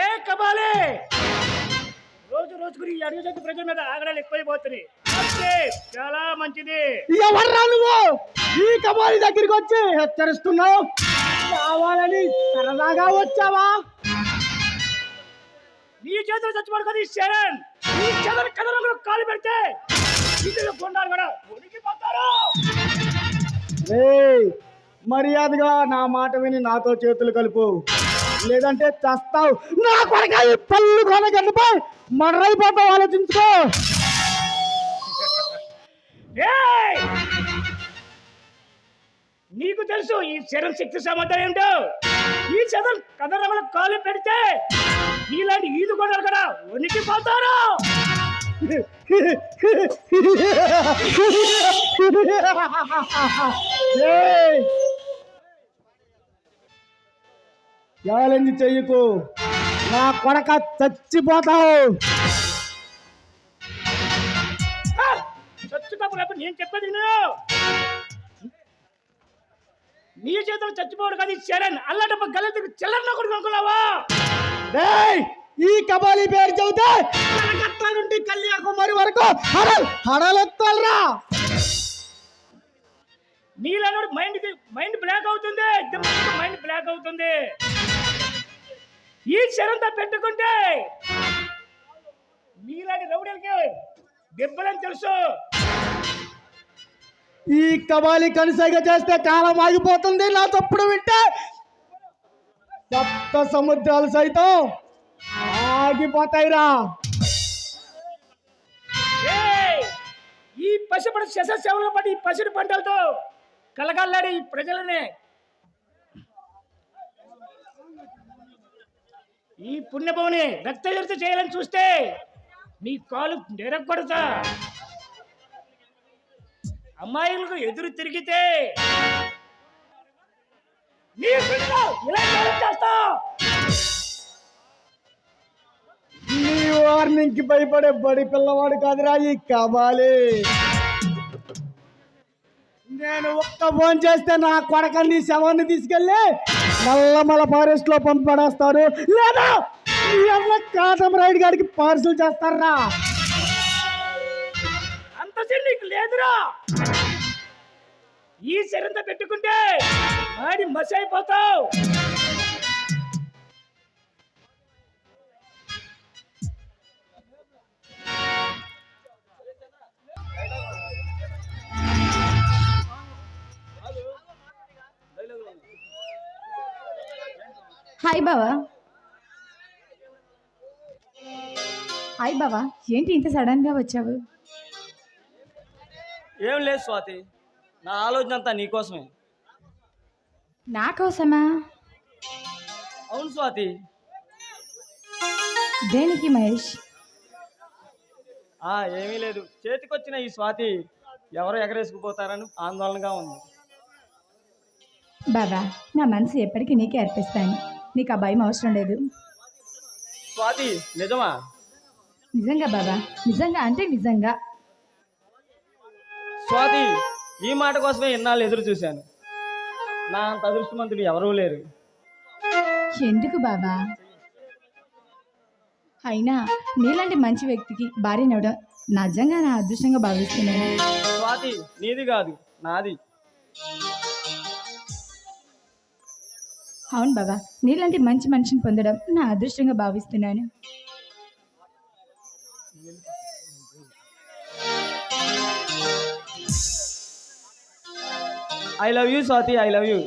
ఏ కబాలి! రోజు రోజుకు ఈ అడుగు చేతి ప్రజల మీద ఆగడాలు ఎక్కువైపోతున్నాయి. అంతే చాలా మంచిది. ఎవర్రా నువ్వు? ఈ కబాలి దగ్గరికి వచ్చి హెచ్చరిస్తున్నావు? కావాలని సరదాగా వచ్చావా? నీ చేతులు చచ్చిపోడు కదా ఈ శరణ్ నీ చేతులు కథలో కాలు పెడితే ఇంటిలో కొండాలు కూడా ఉనికిపోతారు. ఏయ్, మర్యాదగా నా మాట విని నాతో చేతులు కలుపు. లేదంటే చస్తావు. నా కొరక ఈ పళ్ళు కొనగండిపై మర్రైపోతావు ఆలోచించుకో. ఏయ్! నీకు తెలుసు ఈ శరణ్ శక్తి సామర్థ్యం ఏంటో? ఈ చదన్ కథల కాలు పెడితే నీలాంటి ఈదు కూడా ఉనికిపోతారు ఏయ్! ఛాలెంజ్ చెయ్యకు నా కొడక చచ్చిపోతావు. నేను చెప్పేది. నీ చేతులు చచ్చిపోడు కదా ఈ శరణ్. అల్లటప్ప గల్లెత్తుకు చెల్లన్న కొడుకు అనుకున్నావా? ఈ కబాలి పేరు చెబితే కలకత్తా నుండి కన్యాకుమారి వరకు హడల్ హడలెత్తాలరా నీలో మైండ్ మైండ్ బ్లాక్ అవుతుంది. మైండ్ బ్లాక్ అవుతుంది. ఈ శరంతో పెట్టుకుంటే మీలాంటి రౌడీలకి దెబ్బలని తెలుసు ఈ కబాలి కనిసైగ చేస్తే కాలం ఆగిపోతుంది నా తప్పుడు వింటే సప్త సముద్రాలు సైతం ఆగిపోతాయిరా! ఈ పసిపడి శశ సేవలో పడి ఈ పసిడి పంటలతో కలగల్లాడే ఈ ప్రజలని ఈ పుణ్యభవని రక్తచరిత చేయాలని చూస్తే నీ కాలు నెరగొడతా. అమ్మాయిలకు ఎదురు తిరిగితే నీ ఇలా చేస్తా. నీ వార్నింగ్కి భయపడే బడి పిల్లవాడు కాదురా ఈ కబాలే నేను ఒక్క ఫోన్ చేస్తే నా కొడకని శవాన్ని తీసుకెళ్ళి నల్లమల ఫారెస్ట్లో పంపడేస్తారు లేదా ఈ అన్న కాటం రైడ్ గారికి పార్సల్ చేస్తారా? అంత సీన్ నీకు లేదురా. ఈ శరంతో పెట్టుకుంటే ఆడి మసి అయిపోతావు. హాయ్ బావా. హాయ్ బావా ఏంటి ఇంత సడన్గా వచ్చావు? ఏం లేదు స్వాతి నా ఆలోచన అంతా నీకోసమే నా కోసమా? అవును స్వాతి. దేనికి మహేష్? ఆ ఏమీ లేదు. చేతికొచ్చిన ఈ స్వాతి ఎవరు ఎగరేసుకుపోతారని ఆందోళనగా ఉంది. బావా నా మనసు ఎప్పటికీ నీకే అర్పిస్తాను. నీకు ఆ భయం అవసరం లేదు. స్వాతి నిజమా? నిజంగా బాబా నిజంగా అంటే నిజంగా. స్వాతి ఈ మాట కోసమే ఇన్నాళ్ళు ఎదురు చూశాను. నా అంత అదృష్టవంతుడు ఎవరూ లేరు. ఎందుకు బాబా? అయినా నీలాంటి మంచి వ్యక్తికి భార్యనవడం నిజంగా నా అదృష్టంగా భావిస్తున్నాను స్వాతి నీది కాదు నాది. అవును బాబా నీలాంటి మంచి మనిషిని పొందడం నా అదృష్టంగా భావిస్తున్నాను. I love you Swathi I love you